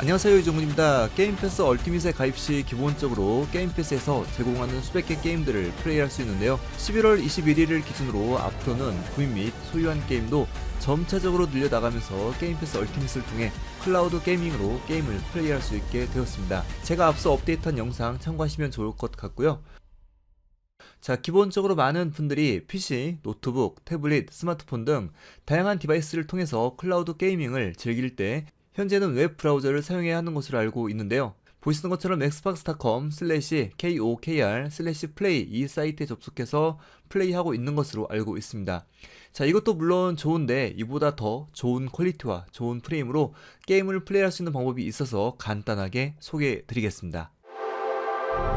안녕하세요 이종훈입니다. 게임 패스 얼티밋에 가입 시 기본적으로 게임 패스에서 제공하는 수백 개 게임들을 플레이할 수 있는데요. 11월 21일을 기준으로 앞으로는 구입 및 소유한 게임도 점차적으로 늘려나가면서 게임 패스 얼티밋을 통해 클라우드 게이밍으로 게임을 플레이할 수 있게 되었습니다. 제가 앞서 업데이트한 영상 참고하시면 좋을 것 같고요. 자, 기본적으로 많은 분들이 PC, 노트북, 태블릿, 스마트폰 등 다양한 디바이스를 통해서 클라우드 게이밍을 즐길 때 현재는 웹 브라우저를 사용해야 하는 것으로 알고 있는데요. 보시는 것처럼 xbox.com 슬래시 kokr 슬래시 플레이 이 사이트에 접속해서 플레이하고 있는 것으로 알고 있습니다. 자, 이것도 물론 좋은데 이보다 더 좋은 퀄리티와 좋은 프레임으로 게임을 플레이할 수 있는 방법이 있어서 간단하게 소개해 드리겠습니다.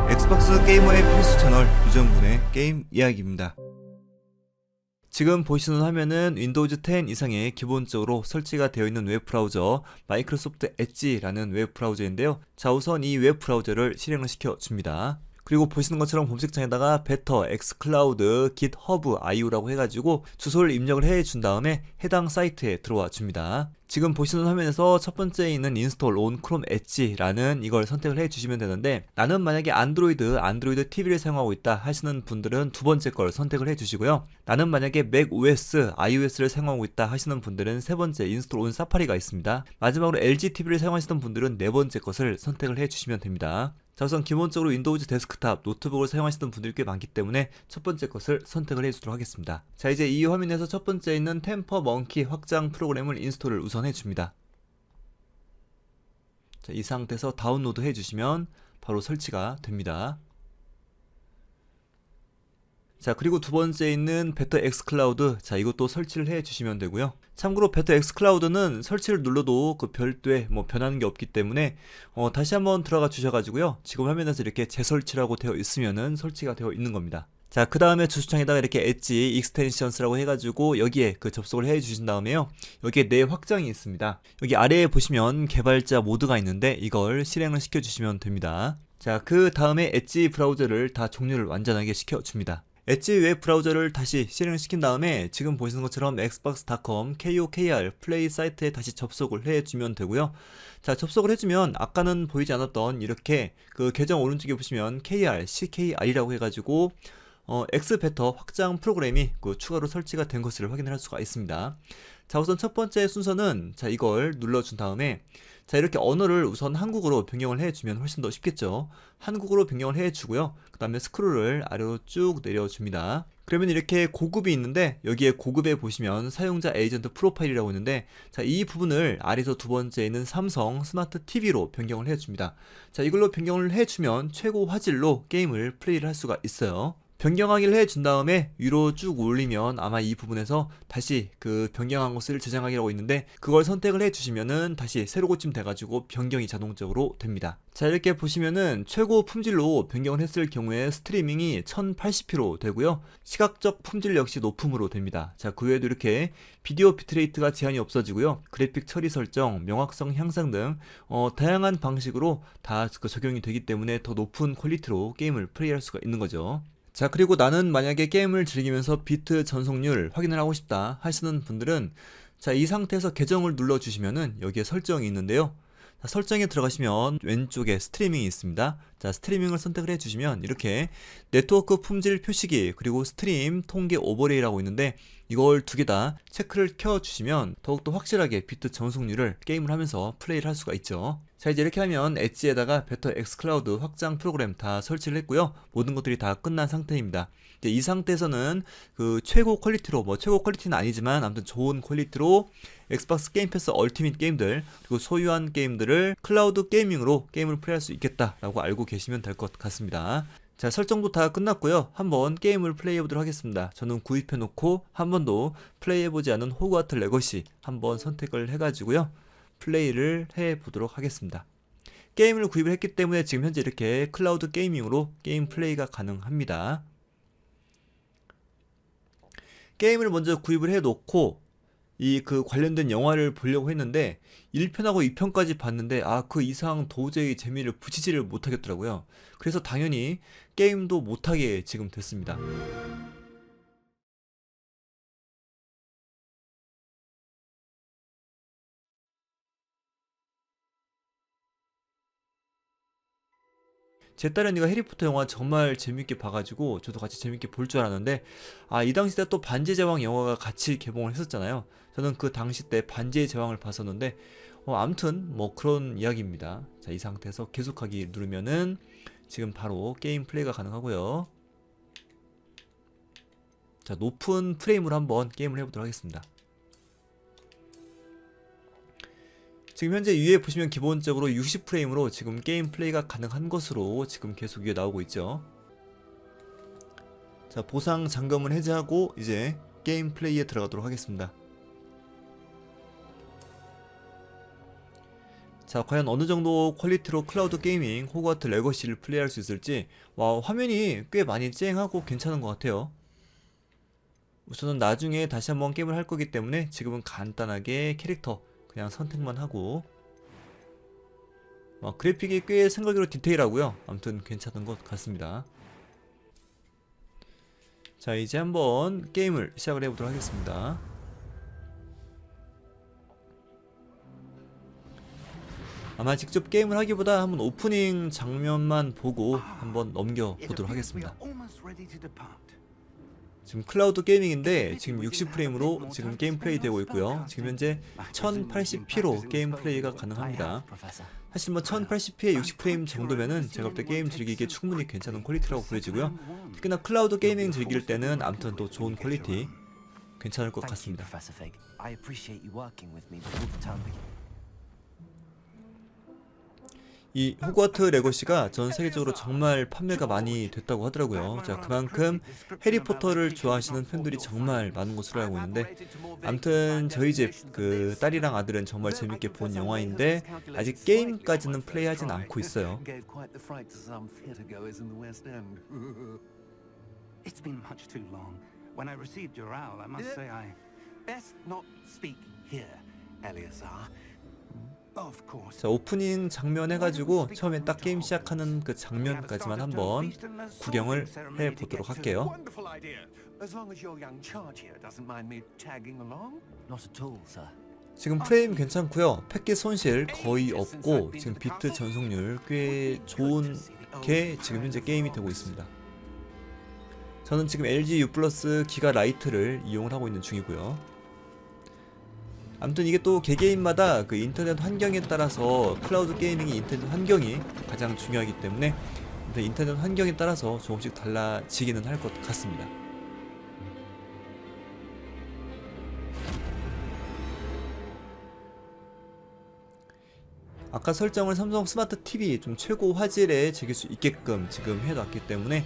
엑스박스 게이머의 필수 채널 유정군의 게임 이야기입니다. 지금 보시는 화면은 윈도우즈 10 이상의 기본적으로 설치가 되어 있는 웹 브라우저 마이크로소프트 엣지라는 웹 브라우저인데요. 자 우선 이 웹 브라우저를 실행을 시켜 줍니다. 그리고 보시는 것처럼 검색창에다가 베터, 엑스클라우드, 깃허브, i오라고 해가지고 주소를 입력을 해 준 다음에 해당 사이트에 들어와 줍니다. 지금 보시는 화면에서 첫 번째에 있는 인스톨 온 크롬 엣지라는 이걸 선택을 해 주시면 되는데 나는 만약에 안드로이드, 안드로이드 TV를 사용하고 있다 하시는 분들은 두 번째 걸 선택을 해 주시고요. 나는 만약에 맥 OS, iOS를 사용하고 있다 하시는 분들은 세 번째 인스톨 온 사파리가 있습니다. 마지막으로 LG TV를 사용하시는 분들은 네 번째 것을 선택을 해 주시면 됩니다. 자 우선 기본적으로 윈도우즈 데스크탑, 노트북을 사용하시는 분들이 꽤 많기 때문에 첫 번째 것을 선택을 해주도록 하겠습니다. 자 이제 이 화면에서 첫 번째 있는 템퍼 먼키 확장 프로그램을 인스톨을 우선 해줍니다. 자, 이 상태에서 다운로드 해주시면 바로 설치가 됩니다. 자 그리고 두 번째 있는 베터 X 클라우드 자 이것도 설치를 해 주시면 되고요 참고로 베터 X 클라우드는 설치를 눌러도 그 별도의 뭐 변하는 게 없기 때문에 어, 다시 한번 들어가 주셔가지고요 지금 화면에서 이렇게 재설치라고 되어 있으면은 설치가 되어 있는 겁니다 자, 그 다음에 주소창에다가 이렇게 엣지 익스텐션스라고 해가지고 여기에 그 접속을 해 주신 다음에요. 여기에 내 확장이 있습니다. 여기 아래에 보시면 개발자 모드가 있는데 이걸 실행을 시켜주시면 됩니다. 자, 그 다음에 엣지 브라우저를 다 종료를 완전하게 시켜줍니다. 엣지 웹 브라우저를 다시 실행을 시킨 다음에 지금 보시는 것처럼 xbox.com kokr 플레이 사이트에 다시 접속을 해주면 되고요. 자 접속을 해주면 아까는 보이지 않았던 이렇게 그 계정 오른쪽에 보시면 kr, ckr이라고 해가지고 어, 엑스베터 확장 프로그램이 그 추가로 설치가 된 것을 확인할 수가 있습니다. 자 우선 첫 번째 순서는 자 이걸 눌러준 다음에 자 이렇게 언어를 우선 한국어로 변경을 해주면 훨씬 더 쉽겠죠. 한국어로 변경을 해주고요. 그 다음에 스크롤을 아래로 쭉 내려줍니다. 그러면 이렇게 고급이 있는데 여기에 고급에 보시면 사용자 에이전트 프로파일이라고 있는데 자 이 부분을 아래서 두 번째 있는 삼성 스마트 TV로 변경을 해줍니다. 자 이걸로 변경을 해주면 최고 화질로 게임을 플레이를 할 수가 있어요. 변경하기를 해 준 다음에 위로 쭉 올리면 아마 이 부분에서 다시 그 변경한 것을 저장하기라고 있는데 그걸 선택을 해 주시면은 다시 새로 고침 돼가지고 변경이 자동적으로 됩니다. 자 이렇게 보시면은 최고 품질로 변경을 했을 경우에 스트리밍이 1080p로 되고요. 시각적 품질 역시 높음으로 됩니다. 자 그 외에도 이렇게 비디오 비트레이트가 제한이 없어지고요. 그래픽 처리 설정, 명확성 향상 등 어, 다양한 방식으로 다 그 적용이 되기 때문에 더 높은 퀄리티로 게임을 플레이할 수가 있는 거죠. 자 그리고 나는 만약에 게임을 즐기면서 비트 전속률 확인을 하고 싶다 하시는 분들은 자 이 상태에서 계정을 눌러 주시면은 여기에 설정이 있는데요. 자, 설정에 들어가시면 왼쪽에 스트리밍이 있습니다 자 스트리밍을 선택을 해주시면 이렇게 네트워크 품질 표시기 그리고 스트림 통계 오버레이라고 있는데 이걸 두 개 다 체크를 켜주시면 더욱더 확실하게 비트 전속률을 게임을 하면서 플레이를 할 수가 있죠. 자 이제 이렇게 하면 엣지에다가 베터 엑스클라우드 확장 프로그램 다 설치를 했고요. 모든 것들이 다 끝난 상태입니다. 이제 이 상태에서는 그 최고 퀄리티로 뭐 최고 퀄리티는 아니지만 아무튼 좋은 퀄리티로 엑스박스 게임 패스 얼티밋 게임들 그리고 소유한 게임들을 클라우드 게이밍으로 게임을 플레이할 수 있겠다라고 알고 계시면 될 것 같습니다. 자 설정도 다 끝났고요. 한번 게임을 플레이해 보도록 하겠습니다. 저는 구입해 놓고 한 번도 플레이해 보지 않은 호그와트 레거시 한번 선택을 해 가지고요. 플레이를 해 보도록 하겠습니다. 게임을 구입을 했기 때문에 지금 현재 이렇게 클라우드 게이밍으로 게임 플레이가 가능합니다. 게임을 먼저 구입을 해 놓고 이 그 관련된 영화를 보려고 했는데 1편하고 2편까지 봤는데 아 그 이상 도저히 재미를 붙이지를 못하겠더라고요. 그래서 당연히 게임도 못하게 지금 됐습니다. 제 딸 언니가 해리포터 영화 정말 재밌게 봐가지고 저도 같이 재밌게 볼 줄 알았는데 아 이 당시 때 또 반지의 제왕 영화가 같이 개봉을 했었잖아요. 저는 그 당시 때 반지의 제왕을 봤었는데 어 아무튼 뭐 그런 이야기입니다. 자 이 상태에서 계속하기 누르면은 지금 바로 게임 플레이가 가능하고요. 자 높은 프레임으로 한번 게임을 해보도록 하겠습니다. 지금 현재 위에 보시면 기본적으로 60프레임으로 지금 게임 플레이가 가능한 것으로 지금 계속 위에 나오고 있죠. 자, 보상 잠금을 해제하고 이제 게임 플레이에 들어가도록 하겠습니다. 자, 과연 어느 정도 퀄리티로 클라우드 게이밍 호그와트 레거시를 플레이할 수 있을지 와, 화면이 꽤 많이 쨍하고 괜찮은 것 같아요. 우선은 나중에 다시 한번 게임을 할 거기 때문에 지금은 간단하게 캐릭터 그냥 선택만 하고. 어, 그래픽이 꽤 생각외로 디테일하고요. 아무튼 괜찮은 것 같습니다. 자 이제 한번 게임을 시작을 해보도록 하겠습니다. 아마 직접 게임을 하기보다 한번 오프닝 장면만 보고 한번 넘겨보도록 하겠습니다 지금 클라우드 게이밍인데 지금 60프레임으로 지금 게임 플레이 되고 있고요. 지금 현재 1080p로 게임 플레이가 가능합니다. 사실 뭐 1080p에 60프레임 정도면은 제가 볼 때 게임 즐기기에 충분히 괜찮은 퀄리티라고 보여지고요. 특히나 클라우드 게이밍 즐길 때는 아무튼 또 좋은 퀄리티 괜찮을 것 같습니다. 이 호그와트 레거시가 전 세계적으로 정말 판매가 많이 됐다고 하더라고요. 자, 그만큼 해리포터를 좋아하시는 팬들이 정말 많은 것으로 알고 있는데 암튼 저희 집 그 딸이랑 아들은 정말 재밌게 본 영화인데 아직 게임까지는 플레이하진 않고 있어요. 자, 오프닝 장면 해가지고 처음에 딱 게임 시작하는 그 장면까지만 한번 구경을 해 보도록 할게요. 지금 프레임 괜찮고요. 패킷 손실 거의 없고 지금 비트 전속률 꽤 좋은 게 지금 현재 게임이 되고 있습니다. 저는 지금 LG U 플러스 기가 라이트를 이용을 하고 있는 중이고요. 아무튼 이게 또 개개인마다 그 인터넷 환경에 따라서 클라우드 게이밍의 인터넷 환경이 가장 중요하기 때문에 인터넷 환경에 따라서 조금씩 달라지기는 할 것 같습니다. 아까 설정을 삼성 스마트 TV 좀 최고 화질에 즐길 수 있게끔 지금 해놨기 때문에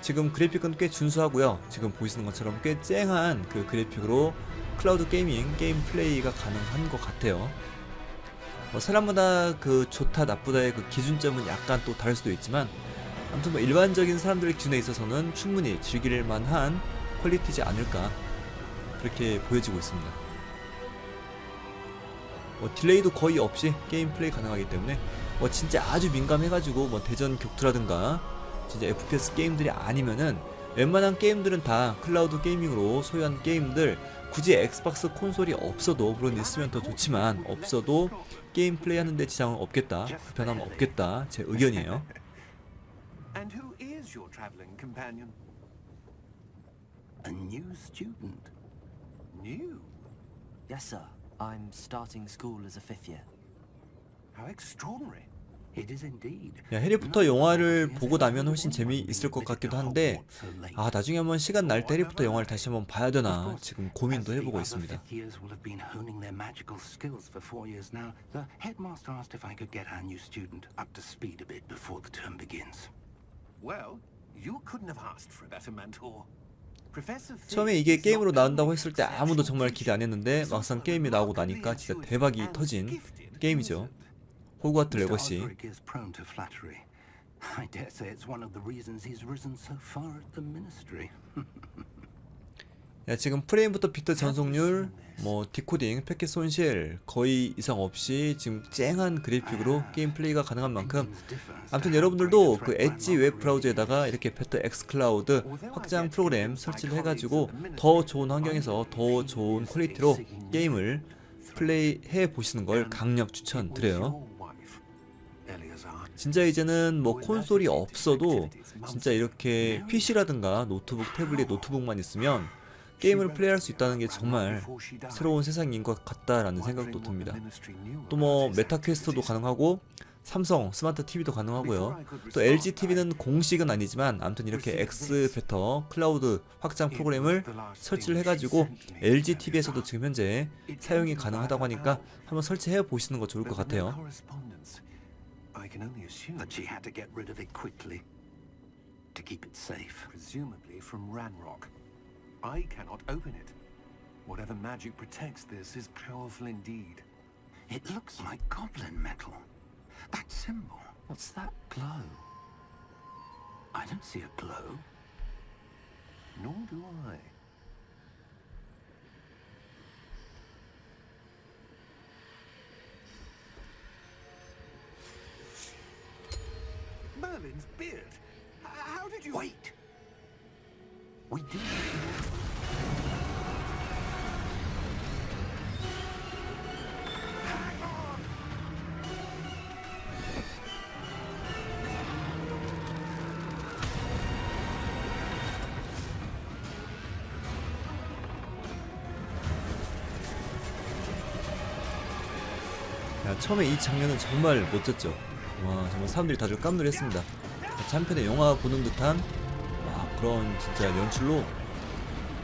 지금 그래픽은 꽤 준수하고요. 지금 보시는 것처럼 꽤 쨍한 그 그래픽으로 클라우드 게이밍 게임 플레이가 가능한 것 같아요. 뭐 사람마다 그 좋다 나쁘다의 그 기준점은 약간 또 다를 수도 있지만 아무튼 뭐 일반적인 사람들의 기준에 있어서는 충분히 즐길 만한 퀄리티지 않을까 그렇게 보여지고 있습니다. 뭐 딜레이도 거의 없이 게임 플레이 가능하기 때문에 뭐 진짜 아주 민감해가지고 뭐 대전 격투라든가 진짜 FPS 게임들이 아니면은 웬만한 게임들은 다 클라우드 게이밍으로 소유한 게임들 굳이 엑스박스 콘솔이 없어도 물론 있으면 더 좋지만 없어도 게임 플레이 하는데 지장은 없겠다 불편함 없겠다 제 의견이에요 And who is your traveling companion? A new student. New? Yes, sir. I'm starting school as a fifth year. How extraordinary. 야, 해리포터 영화를 보고 나면 훨씬 재미있을 것 같기도 한데 아 나중에 한번 시간 날 때 해리포터 영화를 다시 한번 봐야 되나 지금 고민도 해보고 있습니다 처음에 이게 게임으로 나온다고 했을 때 아무도 정말 기대 안 했는데 막상 게임이 나오고 나니까 진짜 대박이 터진 게임이죠 호그와트. 레거시. I dare say it's one of the reasons he's risen so far at the ministry. 야, 지금 프레임부터 비트 전속률, 뭐 디코딩, 패킷 손실 거의 이상 없이 지금 쨍한 그래픽으로 게임 플레이가 가능한 만큼 아무튼 여러분들도 그 엣지 웹 브라우저에다가 이렇게 배터 X 클라우드 확장 프로그램 설치를 해가지고 더 좋은 환경에서 더 좋은 퀄리티로 게임을 플레이 해 보시는 걸 강력 추천드려요. 진짜 이제는 뭐 콘솔이 없어도 진짜 이렇게 PC라든가 노트북, 태블릿, 노트북만 있으면 게임을 플레이할 수 있다는 게 정말 새로운 세상인 것 같다라는 생각도 듭니다. 또 뭐 메타 퀘스트도 가능하고 삼성 스마트 TV도 가능하고요. 또 LG TV는 공식은 아니지만 아무튼 이렇게 X 베터 클라우드 확장 프로그램을 설치를 해가지고 LG TV에서도 지금 현재 사용이 가능하다고 하니까 한번 설치해 보시는 거 좋을 것 같아요. I can only assume that she had to get rid of it quickly to keep it safe. presumably from Ranrock. I cannot open it. Whatever magic protects this is powerful indeed. It looks like goblin metal. That symbol. What's that glow? I don't see a glow. Nor do I. Wait! We do. 야, 처음에 이 장면은 정말 멋졌죠. 와, 정말 사람들이 다들 깜놀했습니다. 마치 한 편의 영화 보는 듯한 와, 그런 진짜 연출로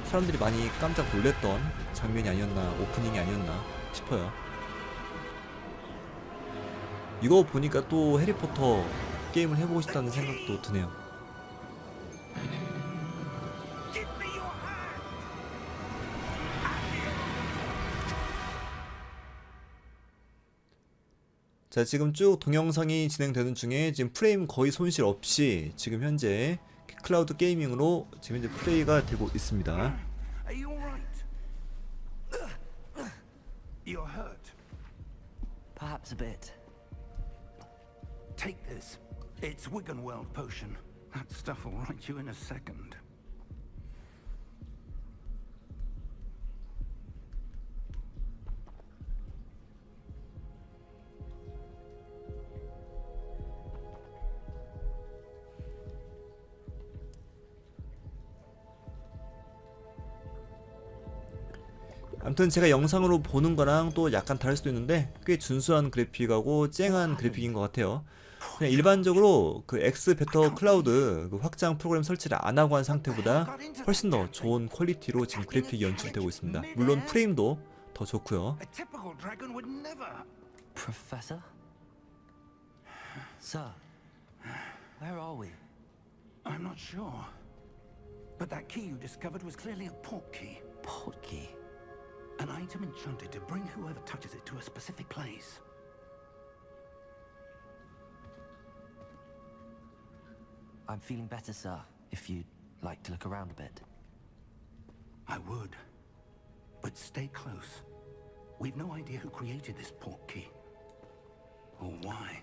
사람들이 많이 깜짝 놀랬던 장면이 아니었나, 오프닝이 아니었나 싶어요. 이거 보니까 또 해리포터 게임을 해보고 싶다는 생각도 드네요. 자 지금 쭉 동영상이 진행되는 중에 지금 프레임 거의 손실 없이 지금 현재 클라우드 게이밍으로 지금 현재 플레이가 되고 있습니다. Are you alright? You're hurt. Perhaps a bit. Take this. It's Wiggenweld potion. That stuff will right you in a second. 아무튼 제가 영상으로 보는 거랑 또 약간 다를 수도 있는데 꽤 준수한 그래픽하고 쨍한 그래픽인 것 같아요. 그냥 일반적으로 그 X 베터 클라우드 그 확장 프로그램 설치를 안 하고 한 상태보다 훨씬 더 좋은 퀄리티로 지금 그래픽이 연출되고 있습니다. 물론 프레임도 더 좋고요. Professor? Sir, where are we? I'm not sure. But that key you discovered was clearly a port key. Port key. An item enchanted to bring whoever touches it to a specific place. I'm feeling better, sir. If you'd like to look around a bit. I would. But stay close. We've no idea who created this port key. Or why.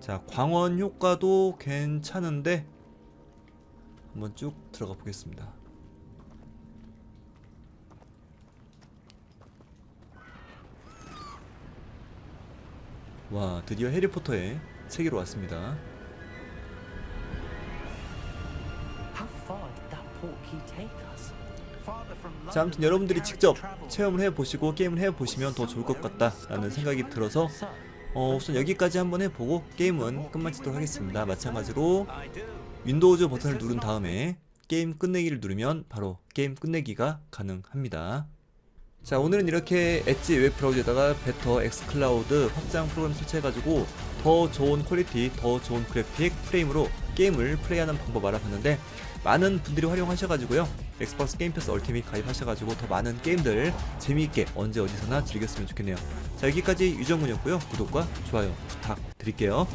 자 광원 효과도 괜찮은데 한번 쭉 들어가 보겠습니다. 와 드디어 해리포터의 세계로 왔습니다. 자 아무튼 여러분들이 직접 체험을 해보시고 게임을 해보시면 더 좋을 것 같다 라는 생각이 들어서 어, 우선 여기까지 한번 해보고 게임은 끝마치도록 하겠습니다. 마찬가지로 윈도우즈 버튼을 누른 다음에 게임 끝내기를 누르면 바로 게임 끝내기가 가능합니다. 자 오늘은 이렇게 엣지 웹 브라우저에다가 베터 X 클라우드 확장 프로그램 설치해가지고 더 좋은 퀄리티, 더 좋은 그래픽, 프레임으로 게임을 플레이하는 방법 알아봤는데 많은 분들이 활용하셔가지고요. 엑스박스 게임 패스 얼티밋 가입하셔가지고 더 많은 게임들 재미있게 언제 어디서나 즐겼으면 좋겠네요. 자 여기까지 유정군이었고요. 구독과 좋아요 부탁드릴게요